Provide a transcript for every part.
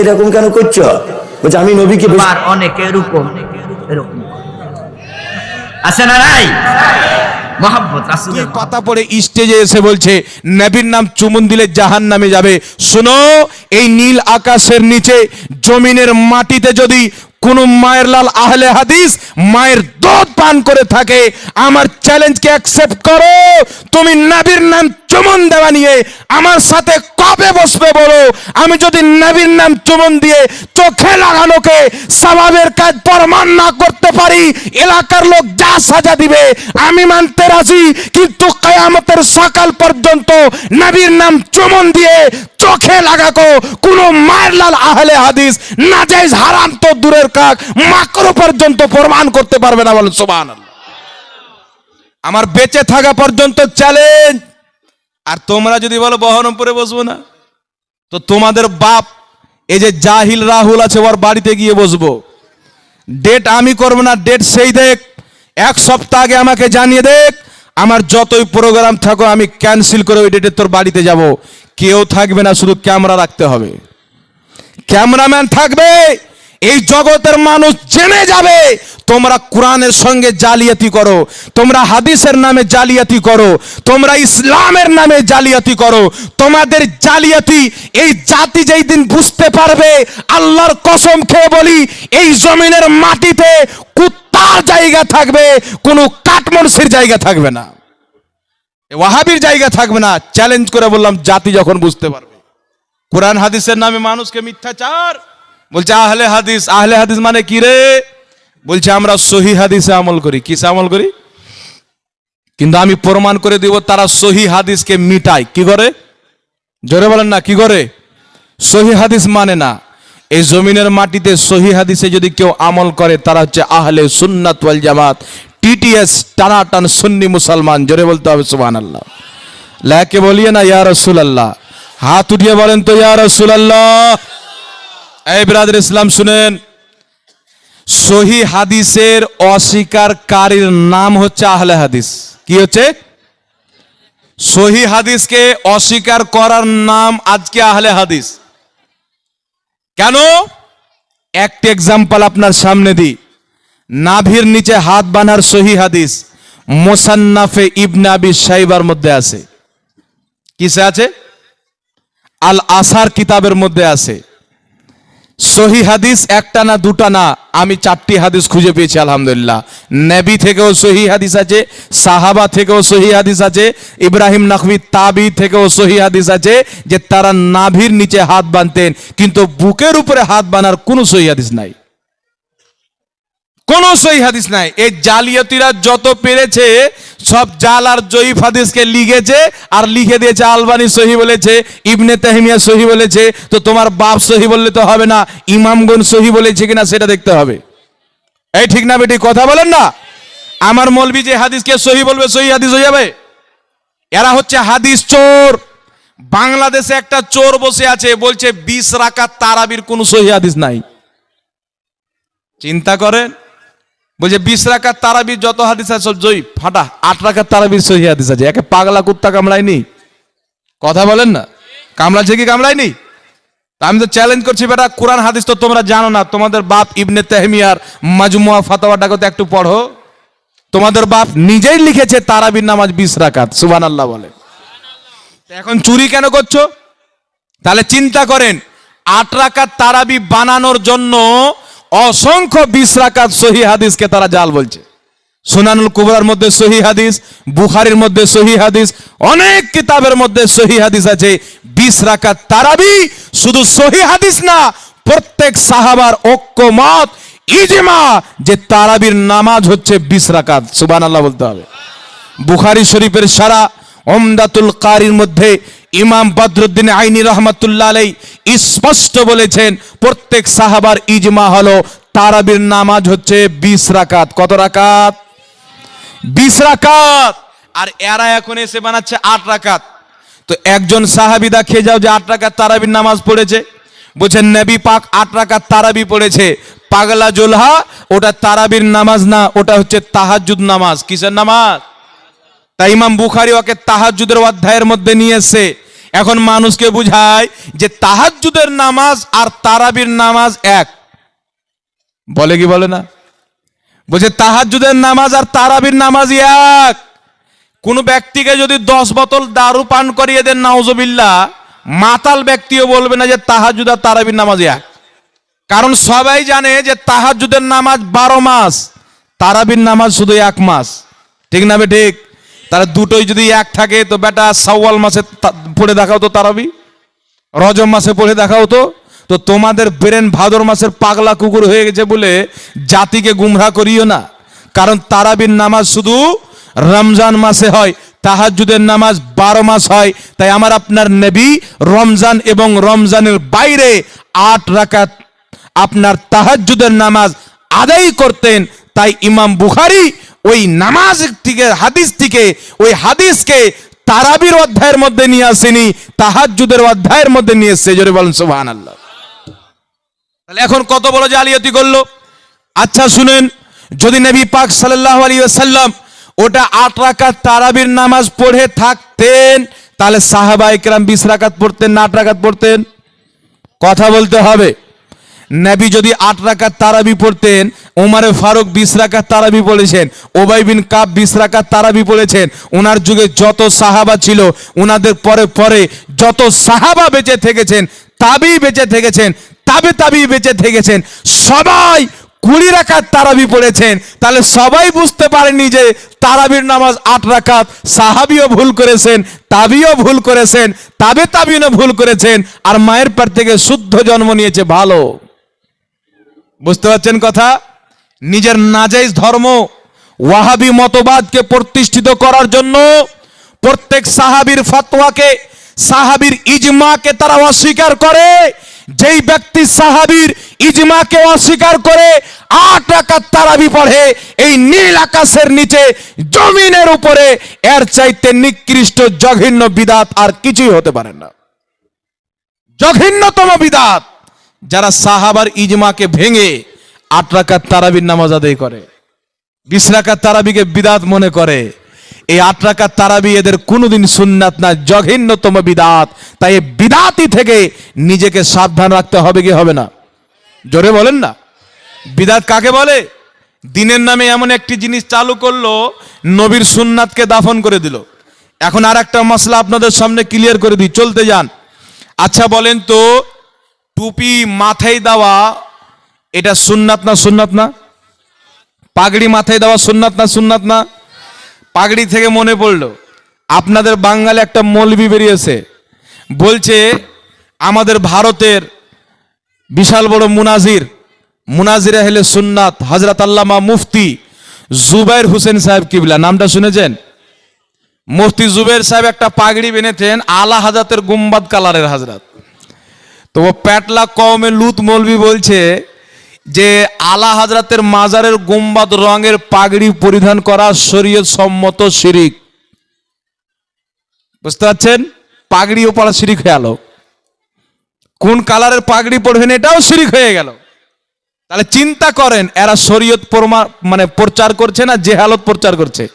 এরকম কেন করছ বলছে আমি নবীকে এরকম এরকম আছে না নাই কথা পড়ে স্টেজে এসে বলছে নবীর নাম দিলে জাহান নামে যাবে শোনো এই নীল আকাশের নিচে জমিনের মাটিতে যদি কোন মায়ের লাল আহলে হাদিস মায়ের দুধ পান করে থাকে আমার চ্যালেঞ্জকে অ্যাকসেপ্ট করো তুমি নবীর নাম চুমন দেওয়া নিয়ে আমার সাথে কবে বসবে বলো? আমি যদি নবীর নাম চুমন দিয়ে চোখে লাগানোকে স্বভাবের কাজ প্রমাণ না করতে পারি, এলাকার লোক যা সাজা দিবে, আমি মানতে রাজি। কিন্তু কেয়ামতের সকাল পর্যন্ত নবীর নাম চুমন দিয়ে চোখে লাগাকো, কোন মায়ের লাল আহলে হাদিস না নাজাইজ হারাম তো দূরের কাক মাকড় পর্যন্ত প্রমাণ করতে পারবে না বলেন সুবহানাল্লাহ। আমার বেঁচে থাকা পর্যন্ত চ্যালেঞ্জ আর তোমরা যদি বলো বহরমপুরে বসবো না, তো তোমাদের বাপ, এই যে জাহিল রাহুল আছে, ওর বাড়িতে গিয়ে বসবো। ডেট আমি করব না ডেট সেই দেখ, এক সপ্তাহ আগে আমাকে জানিয়ে দেখ, আমার যতই প্রোগ্রাম থাকো আমি ক্যান্সেল করে ওই ডেটে তোর বাড়িতে যাব। কেউ থাকবে না, শুধু ক্যামেরা রাখতে হবে। ক্যামেরাম্যান থাকবে! এই জগতের মানুষ জেনে যাবে, তোমরা কোরআনের সঙ্গে জালিয়াতি করো, তোমরা হাদিসের নামে জালিয়াতি করো, তোমরা ইসলামের নামে জালিয়াতি করো। তোমাদের জালিয়াতি এই জাতি যেই দিন বুঝতে পারবে, আল্লাহর কসম খেয়ে বলি, এই জমিনের মাটিতে কুত্তার জায়গা থাকবে, কোনো কাঠমনসির জায়গা থাকবে না। ওয়াহাবির জায়গা থাকবে না। চ্যালেঞ্জ করে বললাম, জাতি যখন বুঝতে পারবে। কোরআন, হাদিসের নামে মানুষকে মিথ্যাচার বলছে, আহলে হাদিস আহলে হাদিস মানে কি রে? বলছে, আমরা সহি হাদিসে আমল করি। কিসে আমল করি? কিন্তু আমি প্রমাণ করে দিব, তারা সহি হাদিসকে মিটায়। কি করে? জোরে বলেন না, কি করে? সহি হাদিস মানে না, এই জমিনের মাটিতে সহি হাদিসে যদি কেউ আমল করে, তারা হচ্ছে আহলে সুন্নাত ওয়াল জামাত, টিটিএস টানাটান সুন্নি মুসলমান। জোরে বলতে হবে, সুবহানাল্লাহ। লাকে বলিয়ে না, ইয়া রাসূলুল্লাহ। হাত উঠিয়ে বলেন তো, ইয়া রাসূলুল্লাহ। এই ব্রাদার ইসলাম, শুনেন। সহি হাদিসের অস্বীকারীর নাম হচ্ছে আহলে হাদিস। কি হচ্ছে? সহি হাদিসকে অস্বীকার করার নাম আজকে আহলে হাদিস। কেন? একটা এক্সাম্পল আপনার সামনে দিই। নাভির নিচে হাত বানার সহি হাদিস মোসান্নাফে ইবনে আবি সাইবার মধ্যে আছে। কিসে আছে? আল আসার কিতাবের মধ্যে আছে। সহি হাদিস একটা না, দুটা না, আমি চারটি হাদিস খুঁজে পেয়েছি, আলহামদুলিল্লাহ। নেবি থেকেও সহি হাদিস আছে, সাহাবা থেকেও সহি হাদিস আছে, ইব্রাহিম নকভি তাবি থেকেও সহি হাদিস আছে, যে তারা নাভির নিচে হাত বানতেন কিন্তু বুকের উপরে হাত বানার কোনো সহি হাদিস নাই। কোন সহি হাদিস নাই। এই জালিয়াতিরা যত পেরেছে, সব জাল আর জয়ীফ হাদিসকে লিখেছে আর লিখে দিয়েছে আলবানি সহি বলেছে, ইবনে তাহমিয়া সহি বলেছে, তো তোমার বাপ সহি বললে তো হবে না ইমামগণ সহি বলেছে কিনা সেটা দেখতে হবে। এই ঠিক না বেটি, কথা বলেন না? আমার মলবি যে হাদিসকে সহি বলবে, সহি হাদিস হয়ে যাবে? এরা হচ্ছে হাদিস চোর। বাংলাদেশে একটা চোর বসে আছে, বলছে, বিশ রাকাত তারাবির কোনো সহি হাদিস নাই। চিন্তা করেন বলছে, বিশ রাখার তারাবির যত হাদিস আছে সব জয়ী ফাটা আট রাখার তারাবির সহি হাদিস আছে। একে পাগলা কুত্তা কামড়ায়নি। কথা বলেন না? কামড়াচ্ছে কি, কামড়ায়নি? আমি তো চ্যালেঞ্জ করছি, বেটা, কোরআন হাদিস তো তোমরা জানো না। তোমাদের বাপ ইবনে তেহমিয়ার মাজমুয়া ফাতাওয়াটাকে তো একটু পড়ো। তোমাদের বাপ নিজেই লিখেছে তারাবির নামাজ বিশ রাকাত। সুবান আল্লাহ বলে এখন চুরি কেন করছ? তাহলে চিন্তা করেন, আট রাকাত তারাবি বানানোর জন্য অসংখ্য বিশ রাকাত সহি হাদিসকে তারা জাল বলছে। সুনানুল কুবরার মধ্যে সহি হাদিস, বুখারির মধ্যে সহি হাদিস, অনেক কিতাবের মধ্যে সহি হাদিস আছে। বিশ রাকাত তারাবি শুধু সহি হাদিস না, প্রত্যেক সাহাবার ঐক্যমত, ইজমা যে তারাবির নামাজ হচ্ছে বিশ রাকাত সুবান আল্লাহ বলতে হবে। বুখারি শরীফের সারা ওমদাতুল কারির মধ্যে ইমাম বদরুদ্দিন আইনি রহমতুল্লাহ আলাই স্পষ্ট বলেছেন, প্রত্যেক সাহাবার ইজমা হলো তারাবির নামাজ হচ্ছে বিশ রাকাত। কত রাকাত? বিশ রাকাত। আর এরা এখন এসে বানাচ্ছে আট রাকাত। তো একজন সাহাবিদা খেয়ে যাও যে আট রাকাত তারাবির নামাজ পড়েছে। বলছেন নবী পাক আট রাকাত তারাবি পড়েছে। পাগলা জোলহা, ওটা তারাবির নামাজ না, ওটা হচ্ছে তাহাজুদ নামাজ। কিসের নামাজ? তাই ইমাম বুখারি ওকে তাহাজুদের অধ্যায়ের মধ্যে নিয়ে এসে এখন মানুষকে বুঝায় যে তাহাজ্জুদের নামাজ আর তারাবির নামাজ এক। বলে কি বলে না? বলছে তাহাজ্জুদের নামাজ আর তারাবির নামাজ এক। কোন ব্যক্তিকে যদি দশ বোতল দারু পান করিয়ে দেন নাউজবিল্লা মাতাল ব্যক্তিও বলবে না যে তাহাজুদ আর তারাবির নামাজ এক। কারণ সবাই জানে যে তাহাজুদের নামাজ বারো মাস, তারাবির নামাজ শুধু এক মাস। ঠিক না বে ঠিক? তাহলে দুটোই যদি এক থাকে, তো বেটা সাওয়াল মাসে পড়ে দেখাও তো তারাবি। রজব মাসে পড়ে দেখাও তো। তো তোমাদের ব্রেন ভাদর মাসের পাগলা কুকুর হয়ে গেছে বলে জাতিকে গুমরা করিও না। কারণ তারাবির নামাজ শুধু রমজান মাসে হয়, তাহাজ্জুদের নামাজ বারো মাস হয়। তাই আমার আপনার নবী রমজান এবং রমজানের বাইরে আট রাকাত আপনার তাহাজ্জুদের নামাজ আদায় করতেন। তাই ইমাম বুখারী ওই নামাজ থেকে, হাদিস থেকে, ওই হাদিসকে তারাবির অধ্যায়ের মধ্যে নিয়ে আসেনি, তাহাজ্জুদের অধ্যায়ের মধ্যে নিয়ে এসছে, জোরে বলেন সুবহানাল্লাহ। তাহলে এখন কত বড় জালিয়াতি করল? আচ্ছা শুনেন, যদি নবী পাক সাল্লাল্লাহু আলাইহি ওয়াসাল্লাম ওটা আট রাকাত তারাবির নামাজ পড়ে থাকতেন, তাহলে সাহাবা একরাম বিশ রাকাত পড়তেন না আট রাকাত পড়তেন। কথা বলতে হবে। নবী যদি আট রাকাত তারাবি পড়তেন ওমারে ফারুক বিশ রাকাত তারাবি পড়েছেন ওবাই বিন কাব বিশ রাকাত তারাবি পড়েছেন ওনার যুগে যত সাহাবা ছিল ওনাদের পরে পরে যত সাহাবা বেঁচে থেকেছেন, তাবি বেঁচে থেকেছেন, তাবে তাবি বেঁচে থেকেছেন, সবাই কুড়ি রাকাত তারাবি পড়েছেন। তাহলে সবাই বুঝতে পারেনি যে তারাবির নামাজ আট রাকাত, সাহাবিও ভুল করেছেন, তাবিও ভুল করেছেন, তাবে তাবিও ভুল করেছেন, আর মায়ের পেট থেকে শুদ্ধ জন্ম নিয়েছে, ভালো। বুঝতে পারছেন কথা? নিজের নাজাইজ ধর্ম ওয়াহাবি মতবাদকে প্রতিষ্ঠিত করার জন্য প্রত্যেক সাহাবীর ফতোয়াকে, সাহাবীর ইজমাকে তারা অস্বীকার করে। যেই ব্যক্তি সাহাবীর ইজমাকে অস্বীকার করে, আট রাকাত তারাবি পড়ে, এই নীল আকাশের নিচে, জমিনের উপরে, এর চাইতে নিকৃষ্ট জঘন্য বিদাত আর কিছুই হতে পারে না। জঘন্যতম বিদাত। যারা সাহাবার ইজমাকে ভেঙে আট রাকাত তারাবির নামাজ আদায় করে, বিশ রাকাত তারাবিকে বিদাত মনে করে, এই আট রাকাত তারাবি এদের কোনোদিন সুন্নাত না, জঘন্যতম বিদাত। তাই এই বিদাতি থেকে নিজেকে সাবধান রাখতে হবে কি হবে না? জোরে বলেন না। বিদাত কাকে বলে? দিনের নামে এমন একটি জিনিস চালু করল, নবীর সুন্নাতকে দাফন করে দিল। এখন আর একটা মশলা আপনাদের সামনে ক্লিয়ার করে দিই, চলতে যান। আচ্ছা বলেন তো টুপি মাথায় দেওয়া, এটা সুন্নাত না সুন্নাত না? পাগড়ি মাথায় দেওয়া সুন্নাত না সুন্নাত না? পাগড়ি থেকে মনে পড়ল, আপনাদের বাঙালি একটা মৌলবি বেরিয়েছে। বলছে, আমাদের ভারতের বিশাল বড় মুনাজির মুনাজির হলে সুন্নাত হজরত আল্লামা মুফতি জুবাইর হোসেন সাহেব কিবলা, নামটা শুনেছেন? মুফতি জুবের সাহেব একটা পাগড়ি বেনেছেন আলা হাজাতের গুম্বাদ কালারের হাজরাত তো ও প্যাটলা কওমে লুত মৌলবি বলছে যে আলা হাজরাতের মাজারের গুম্বাদ রঙের পাগড়ি পরিধান করা শরীয়ত সম্মত শিরিক। বুঝতে পারছেন? পাগড়িও পড়া শিরিক হয়ে গেল কোন কালারের পাগড়ি পড়বেন এটাও শিরিক হয়ে গেল। তাহলে চিন্তা করেন, এরা শরীয়ত প্রমা- মানে প্রচার করছে না জেহালত প্রচার করছে?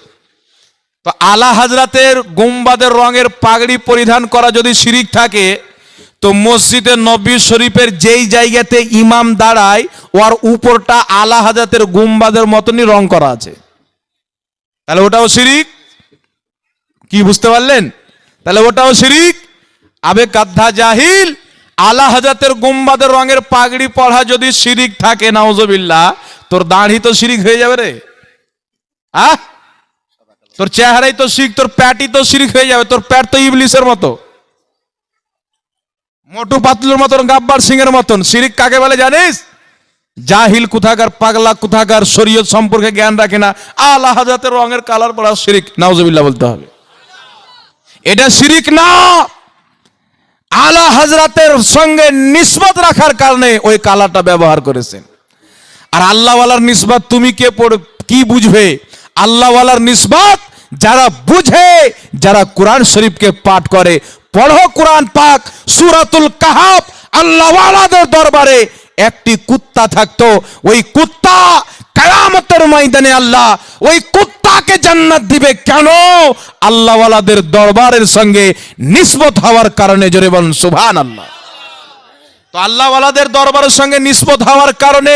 তো আলা হাজরাতের গুম্বাদের রঙের পাগড়ি পরিধান করা যদি শিরিক থাকে তো মসজিদে নবী শরীফের যেই জায়গাতে ইমাম দাঁড়ায়, ওর উপরটা আলা হাজরাতের গুম্বাদের মতনই রং করা আছে। তাহলে ওটাও শিরিক? কি বুঝতে পারলেন? তাহলে ওটাও শিরিক? আবে কাদ্ধা জাহিল, আলা হাজাতের গুম্বাদের রঙের পাগড়ি পড়া যদি শিরিক থাকে নাউজবিল্লা তোর দাঁড়ি তো শিরিক হয়ে যাবে রে। আহ? তোর চেহারাই তো শিখ তোর প্যাটই তো শিরিক হয়ে যাবে, তোর প্যাট তো ইবলিসের মতো। মোটু পাতলুর মতন, গাব্বার সিং এর মতন। শিরিক কাকে বলে জানিস? জাহিল কোথাকার, পাগলা কোথাকার, শরীয়ত সম্পর্কে জ্ঞান রাখে না। আলা হাজাতের রঙের কালার পড়া শিরিক, নাউজবিল্লাহ বলতে হবে। এটা শিরিক না। আলা হাজরাতের সঙ্গে নিসবত রাখার কারণে ওই কালারটা ব্যবহার করেছেন। আর আল্লাহওয়ালার নিসবত তুমি কে পড়, কি বুঝবে? আল্লাহওয়ালার নিসবত যারা বুঝে, যারা কোরআন শরীফকে পাঠ করে, পড়ো কোরআন পাক, সুরাতুল কাহাব আল্লাহওয়ালাদের দরবারে একটি কুত্তা থাকতো। ওই কুত্তা কায়ামতের ময়দানে আল্লাহ ওই কুত্তাকে জান্নাত দিবে কেন? আল্লাহওয়ালাদের দরবারের সঙ্গে নিসবত হওয়ার কারণে, জোরে বলুন সুবহান আল্লাহ তো আল্লাহওয়ালাদের দরবারের সঙ্গে নিসবত হওয়ার কারণে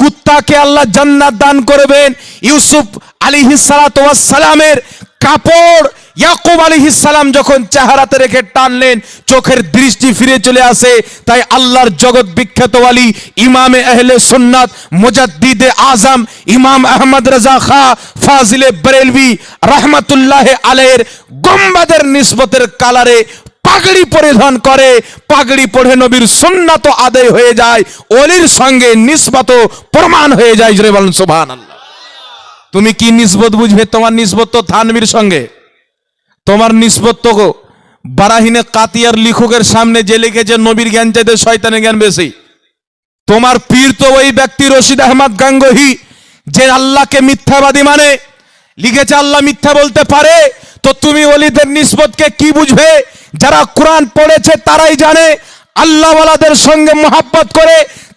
কুত্তাকে আল্লাহ জান্নাত দান করবেন। ইউসুফ আলিহিসালামের কাপড় ইয়াকুব আলিহিসাল্লাম যখন চেহারাতে রেখে টানলেন, চোখের দৃষ্টি ফিরে চলে আসে। তাই আল্লাহর জগৎ বিখ্যাত আলী ইমামে আহলে সুন্নাত মুজাদ্দিদে আজম, ইমাম আহমদ রাজা খা ফাজিলে বরেলভি রহমতুল্লাহ আলের গম্বাদের নিসবতের কালারে পাগড়ি পরিধান করে। পাগড়ি পড়ে নবীর সুন্নাত আদায় হয়ে যায় অলির সঙ্গে নিসবত প্রমাণ হয়ে যায়। জোরে বলেন সুবহানাল্লাহ। তুমি কি নিসবত বুঝবে? তোমার নিসবত তো থানবীর সঙ্গে। তোমার নিসবত তো বারাহিনে কাতিয়ার লিখকের সামনে যে লিখেছে, নবীর জ্ঞান চাইতে শয়তানের জ্ঞান বেশি। তোমার পীর তো ওই ব্যক্তি রশিদ আহমদ গাঙ্গহি, যে আল্লাহকে মিথ্যাবাদী মানে। লিখেছে, আল্লাহ মিথ্যা বলতে পারে। তো তুমি ওলিদের নিসবতকে কি বুঝবে? যারা কোরআন পড়েছে তারাই জানে। আল্লাহওয়ালাদের সঙ্গে মোহাব্বত করে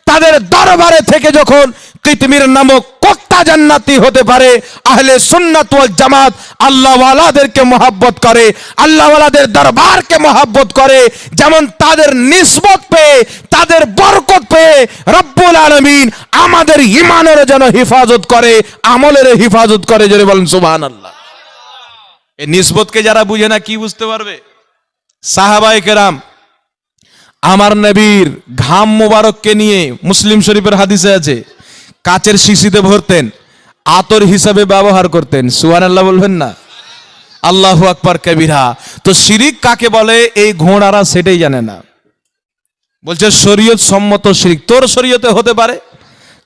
তাদের দরবারে থেকে যখন কিতমির নামক কোত্তা জান্নাতি হতে পারে, আহলে সুন্নাত জামাত আল্লাহওয়ালাদেরকে মোহাব্বত করে, আল্লাহওয়ালাদের দরবারকে মোহাব্বত করে, যেমন তাদের নিসবত পেয়ে, তাদের বরকত পেয়ে রব্বুল আলমিন আমাদের ইমানের যেন হেফাজত করে, আমলের হেফাজত করে যদি বলেন সুবহান আল্লাহ এই নিসবতকে যারা বুঝে না কি বুঝতে পারবে? সাহাবাই কেরাম আমার নবীর ঘাম মোবারককে নিয়ে মুসলিম শরীফের হাদিসে আছে, কাচের শিশিতে ভরতেন, আতর হিসাবে ব্যবহার করতেন। সুহান আল্লাহ বলবেন না? আল্লাহ আকবার কবিরা। তো শিরিক কাকে বলে? এই ঘোড়ারা সেটাই জানে না। বলছে, শরীয়ত সম্মত শিরিক। তোর শরীয়তে হতে পারে,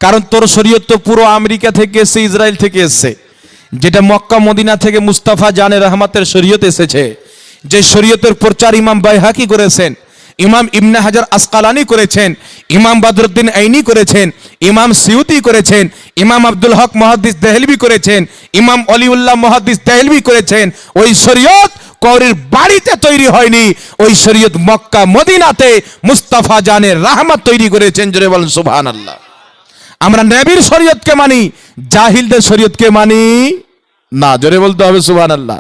কারণ তোর শরীয়ত তো পুরো আমেরিকা থেকে এসছে, ইসরায়েল থেকে এসছে। যেটা মক্কা, মদিনা থেকে মুস্তাফা জানে রহমাতের শরীয়ত এসেছে। যে শরীয়তের প্রচার ইমাম বাইহাকি করেছেন ইমাম ইবনে হাজার আসকালানি করেছেন, ইমাম বদরুদ্দিন আইনি করেছেন, ইমাম সিউতি করেছেন, ইমাম আব্দুল হক মহাদ্দিস দেহলবি করেছেন, ইমাম অলিউল্লাহ মহাদ্দিস দেহলবি করেছেন, ওই শরীয়ত কৌরির বাড়িতে তৈরি হয়নি, ওই শরীয়ত মক্কা, মদিনাতে মুস্তাফা জানের রাহমাত তৈরি করেছেন, জোরে বলেন সুবহান আল্লাহ আমরা নবীর শরীয়তকে মানি, জাহিলদের শরীয়তকে মানি না, জোরে বলতে হবে সুবহান আল্লাহ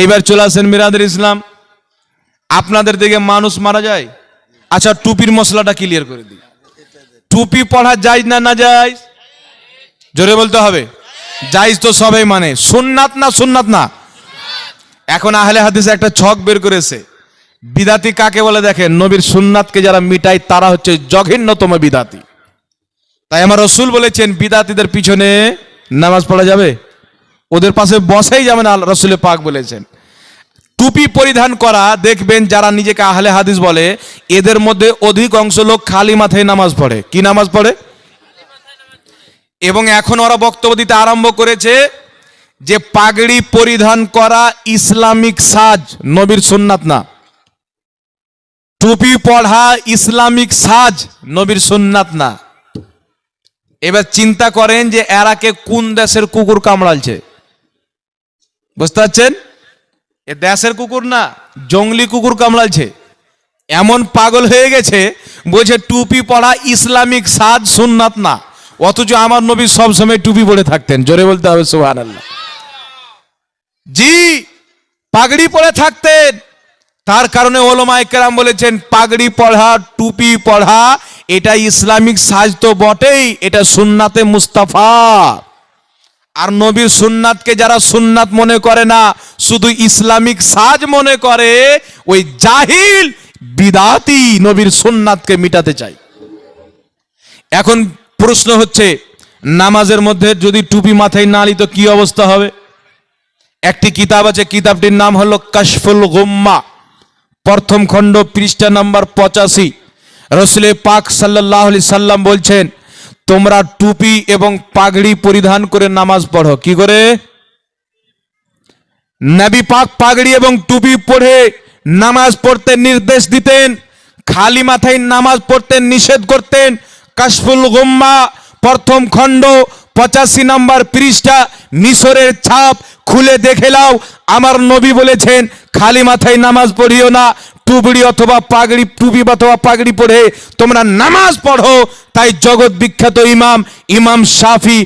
এইবার চলে আসেন মিরাদের ইসলাম। আপনাদের দিকে মানুষ মারা যায়? আচ্ছা টুপির মশলাটা ক্লিয়ার করে দিই। টুপি পড়া যায় না না যায় জোরে বলতে হবে? জাইজ তো সবাই মানে। সুন্নাত না সুন্নাত না? এখন আহলে হাদিসে একটা ছক বের করেছে। বিদাতি কাকে বলে দেখেন? নবীর সুন্নাতকে যারা মিটায়, তারা হচ্ছে জঘন্যতম বিদাতি। তাই আমার রসুল বলেছেন, বিদাতিদের পিছনে নামাজ পড়া যাবে? ওদের পাশে বসাই যাবে না রসুলে পাক বলেছেন। টুপি পরিধান করা, দেখবেন যারা নিজেকে আহলে হাদিস বলে, এদের মধ্যে অধিক অংশ লোক খালি মাথায় নামাজ পড়ে। কি নামাজ পড়ে? এবং এখন ওরা বক্তব্য দিতে আরম্ভ করেছে যে পাগড়ি পরিধান করা ইসলামিক সাজ, নবীর সুন্নাত না। টুপি পড়া ইসলামিক সাজ, নবীর সুন্নাত না। এবার চিন্তা করেন যে এরাকে কোন দেশের কুকুর কামড়ালছে। বুঝতে পারছেন? এ দেশের কুকুর না, জঙ্গলি কুকুর কামড়ালছে। এমন পাগল হয়ে গেছে, বলছে টুপি পড়া ইসলামিক সাজ সুন্নাত না, অথচ আমার নবী সব সময় টুপি পরে থাকতেন। জোরে বলতে হবে সুহান আল্লাহ জি, পাগড়ি পরে থাকতেন। তার কারণে ওলমা একরাম বলেছেন, পাগড়ি পড়া, টুপি পড়া, এটা ইসলামিক সাজ তো বটেই, এটা সুন্নাতে মুস্তাফা। আর নবীর সুন্নাতকে যারা সুন্নাত মনে করে না, শুধু ইসলামিক সাজ মনে করে, ওই জাহিল বিদাতি নবীর সুন্নাতকে মিটাতে চাই এখন প্রশ্ন হচ্ছে, নামাজের মধ্যে যদি টুপি মাথায় না নিত কি অবস্থা হবে? একটি কিতাব আছে, কিতাবটির নাম হলো কাশফুল গুম্মা, প্রথম খণ্ড পৃষ্ঠা নাম্বার পঁচাশি। রসুলে পাক সাল্লাহ সাল্লাম বলছেন তোমরা টুপি এবং পাগড়ি পরিধান করে নামাজ পড়ো। কি করে? নবী পাক পাগড়ি এবং টুপি পরে নামাজ পড়তে নির্দেশ দিতেন, খালি মাথায় নামাজ পড়তে নিষেধ করতেন। কাশফুল গুম্মা, প্রথম খণ্ড, পঁচাশি নম্বর পৃষ্ঠা, মিশরের ছাপ খুলে দেখে নাও। আমার নবী বলেছেন, খালি মাথায় নামাজ পড়িও না টুবড়ি অথবা পাগড়ি টুপি অথবা পাগড়ি পড়ে তোমরা নামাজ পড়ো। তাই জগৎ বিখ্যাত ইমাম ইমাম শাফি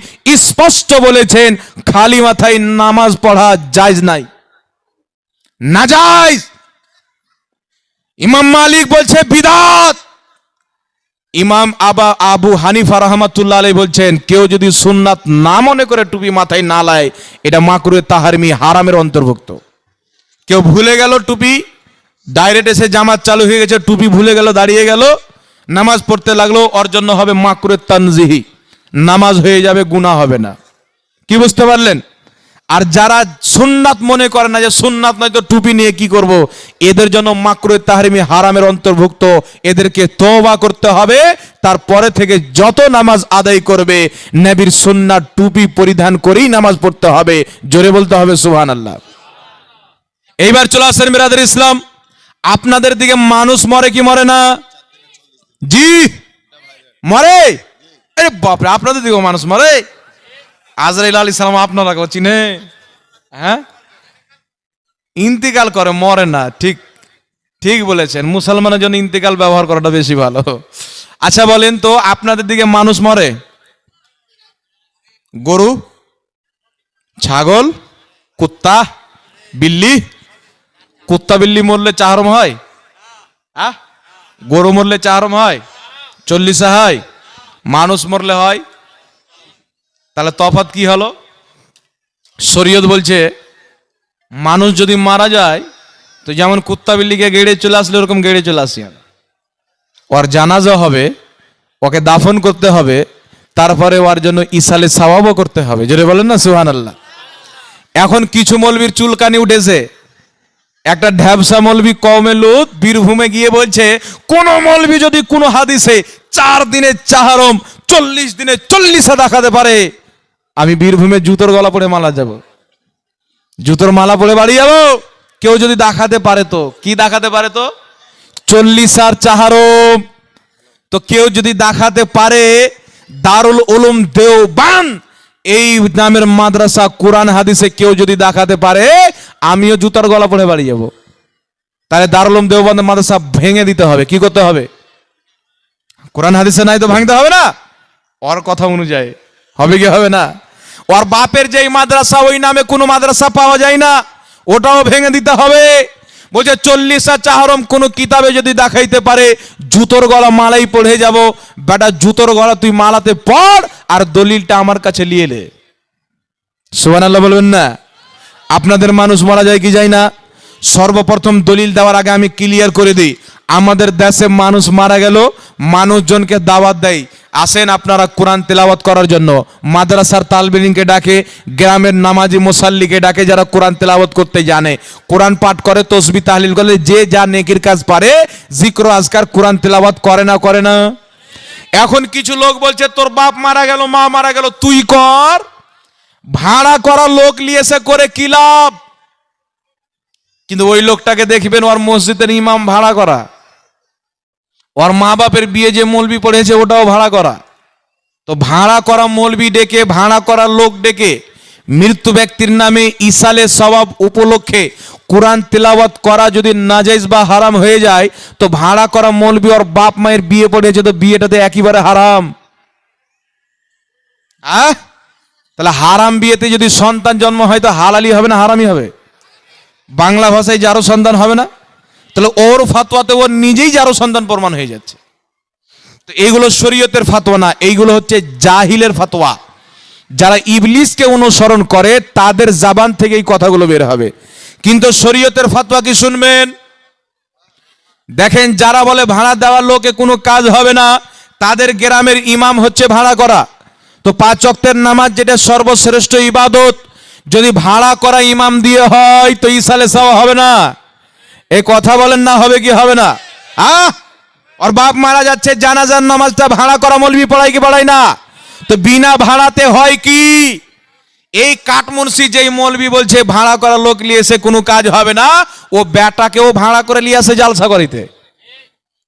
স্পষ্ট বলেছেন, খালি মাথায় নামাজ পড়া জায়জ নাই। নাজাইজ ইমাম মালিক বলছে, বিদাত। ইমাম আবা আবু হানিফা রহমাতুল্লাহ আলাই বলছেন, কেউ যদি সুন্নাত না মনে করে টুপি মাথায় না লায়, এটা মাকরুয়ে তাহারমি হারামের অন্তর্ভুক্ত। কেউ ভুলে গেল টুপি? ডাইরেক্ট এসে জামাত চালু হয়ে গেছে, টুপি ভুলে গেল, দাঁড়িয়ে গেল। নামাজ পড়তে লাগল, ওর জন্য হবে মাকরুয়ে তানজিহি। নামাজ হয়ে যাবে, গুনাহ হবে না। কি বুঝতে পারলেন? আর যারা সুন্নাত মনে করে না যে সুন্নাত নয় তো টুপি নিয়ে কি করব? এদের জন্য মাকরুয়ে তাহরিমি হারামের অন্তর্ভুক্ত। এদেরকে তওবা করতে হবে। তারপরে থেকে যত নামাজ আদায় করবে, নবীর সুন্নাত টুপি পরিধান করেই নামাজ পড়তে হবে। জোরে বলতে হবে, সুবহানাল্লাহ। এইবার চলে আসেন মিরাদের ইসলাম। আপনাদের দিকে মানুষ মরে কি মরে না? জি, মরে। আরে বাপরে, আপনাদের দিকেও মানুষ মরে? আজরাইল আলী সালাম আপনারা কেউ চিনে। হ্যাঁ? ইন্তিকাল করে, মরে না, ঠিক ঠিক বলেছেন। মুসলমানের জন্য ইন্তিকাল ব্যবহার করাটা বেশি ভালো। আচ্ছা বলেন তো, আপনাদের দিকে মানুষ মরে? গরু, ছাগল, কুত্তা, বিল্লি কুত্তা বিল্লি মরলে চাহরম হয়? আহ গরু মরলে চাহরম হয়? চল্লিশা হয়। মানুষ মরলে হয়? তাহলে তফাৎ কি হলো? শরীয়ত বলছে, মানুষ যদি মারা যায়, তো যেমন কুত্তা বিল্লিকে গেড়ে চলে আসলে ওরকম গেড়ে চলে আসি। ওর জানাজা হবে, ওকে দাফন করতে হবে, তারপরে ওর জন্য ইসালে সওয়াবও করতে হবে। যদি বলেন না সুহান আল্লাহ এখন কিছু মলবির চুলকানি উঠেছে। একটা ঢ্যাবসা মলবি কমে লুত, বীরভূমে গিয়ে বলছে, কোন মলবি যদি কোনো হাদিসে চার দিনে চাহারম, চল্লিশ দিনে চল্লিশে দেখাতে পারে, আমি বীরভূমে জুতোর গলা পরে মালা যাব। জুতোর মালা পরে বাড়ি যাব? কেউ যদি দেখাতে পারে তো, কি দেখাতে পারে তো? চল্লিশ আর চাহারম। তো কেউ যদি দেখাতে পারে, দারুল উলুম দেওবান, এই নামের মাদ্রাসা কোরআন হাদিসে কেউ যদি দেখাতে পারে আমিও জুতার গলা পরে বাড়ি যাব। তাহলে দারুল উলুম দেওবান মাদ্রাসা ভেঙে দিতে হবে, কি করতে হবে? কোরআন হাদিসে নাই তো ভাঙতে হবে না? ওর কথা অনুযায়ী। হবে কি হবে না? ওর বাপের যেই মাদ্রাসা, ওই নামে কোনো মাদ্রাসা পাওয়া যায় না। ওটাও ভেঙে দিতে হবে। বলছে, চল্লিশ চল্লিশা চাহরম কোনো কিতাবে যদি দেখাইতে পারে, জুতোর গলা মালাই পড়ে যাব। বেটা, জুতোর গলা তুই মালাতে পড় আর দলিলটা আমার কাছে নিয়ে লে সুবহানাল্লাহ বলবেন না? আপনাদের মানুষ মারা যায় কি যায় না? সর্বপ্রথম দলিল দেওয়ার আগে আমি ক্লিয়ার করে দিই। আমাদের দেশে মানুষ মারা গেল, মানুষজনকে দাওয়াত দেয় আসেন আপনারা কোরআন তেলাওয়াত করার জন্য। মাদ্রাসার তালবিলিংকে ডাকে, গ্রামের নামাজি মোসাল্লিকে ডাকে যারা কোরআন তেলাওয়াত করতে জানে। কোরআন পাঠ করে, তসবি তাহলিল করে, যে যা নেকির কাজ পারে, জিক্র, আজকার কোরআন তেলাওয়াত করে না করে না। এখন কিছু লোক বলছে, তোর বাপ মারা গেল, মা মারা গেল, তুই কর। ভাড়া করা লোক নিয়ে এসে করে কি লাভ? কিন্তু ওই লোকটাকে দেখবেন ওর মসজিদের ইমাম ভাড়া করা। ওর মা বাপের বিয়ে যে মলবি পড়েছে, ওটাও ভাড়া করা। তো ভাড়া করা মলবি ডেকে, ভাড়া করা লোক ডেকে, মৃত্যু ব্যক্তির নামে ইসালে সবাব উপলক্ষে কোরআন তেলাওয়াত করা যদি নাজাইজ বা হারাম হয়ে যায়, তো ভাড়া করা মলবি ওর বাপ মায়ের বিয়ে পড়েছে, তো বিয়েটাতে একেবারে হারাম। আহ? তাহলে হারাম বিয়েতে যদি সন্তান জন্ম হয়, তো হালালি হবে না হারামি হবে? বাংলা ভাষায় যারও সন্তান হবে না? তাহলে ওর ফাতোয়াতে ওর নিজেই যারও সন্তান প্রমাণ হয়ে যাচ্ছে। তো এইগুলো শরীয়তের ফাতোয়া না, এইগুলো হচ্ছে জাহিলের ফাতোয়া যারা ইবলিসকে অনুসরণ করে, তাদের জাবান থেকে এই কথাগুলো বের হবে। কিন্তু শরীয়তের ফাতোয়া কি শুনবেন? দেখেন, যারা বলে ভাড়া দেওয়ার লোকে কোনো কাজ হবে না, তাদের গ্রামের ইমাম হচ্ছে ভাড়া করা। তো পাঁচ অক্তের নামাজ যেটা সর্বশ্রেষ্ঠ ইবাদত। যদি ভাড়া করা ইমাম দিয়ে হয়, তো ইসালে সাওয়া হবে না। এ কথা বলেন না, হবে কি হবে না? আহ! ওর বাপ মারা যাচ্ছে, জানাজার নামাজটা ভাড়া করা মলবি পড়াই কি পড়াই না? তো বিনা ভাড়াতে হয় কি? এই কাঠমুন্সি যেই মলবি বলছে, ভাড়া করা লোক নিয়ে এসে কোনো কাজ হবে না, ও বেটাকেও ভাড়া করে নিয়ে আসে জালসা করিতে।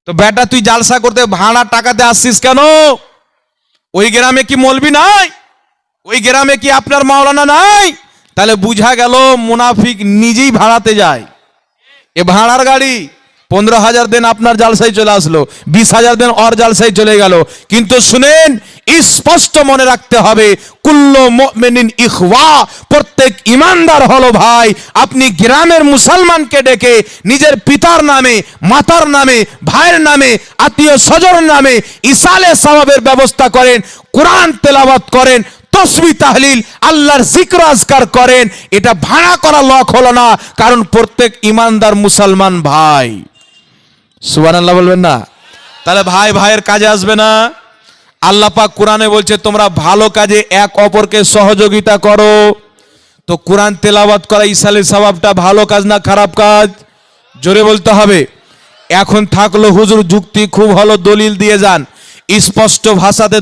তো বেটা তুই জালসা করতে ভাড়া টাকাতে আসছিস কেন? ওই গ্রামে কি মলবি নাই? ওই গ্রামে কি আপনার মাওলানা নাই? তাহলে বুঝা গেল মুনাফিক নিজেই ভাড়াতে যায়। এ ভাড়ার গাড়ি পনেরো হাজার দিন আপনার জালসায় চলে আসলো, বিশ হাজার দিন অর জালসায় চলে গেল। কিন্তু শুনেন, স্পষ্ট মনে রাখতে হবে, কুল্লো মুমিনিন ইখওয়া, প্রত্যেক ইমানদার হলো ভাই, আপনি গ্রামের মুসলমানকে ডেকে নিজের পিতার নামে, মাতার নামে, ভাইয়ের নামে, আত্মীয় স্বজনের নামে ইসালে সওয়াবের ব্যবস্থা করেন, কোরআন তেলাওয়াত করেন, তসবি তাহলিল, আল্লাহর জিক্র আজকার করেন। এটা ভাড়া করা লক হলো না, কারণ প্রত্যেক ইমানদার মুসলমান ভাই। সুবহানাল্লাহ বলবেন না? তাহলে ভাই, ভাইয়ের কাজে আসবে না। আল্লাহ পাক কোরআনে বলছে, তোমরা ভালো কাজে এক অপরকে সহযোগিতা করো। তো কোরআন তেলাওয়াত করা ইসালের স্বভাবটা ভালো কাজ না খারাপ কাজ? জোরে বলতে হবে। এখন থাকল হুজুর যুক্তি খুব ভালো দলিল দিয়ে যান। স্পষ্ট ভাষাতে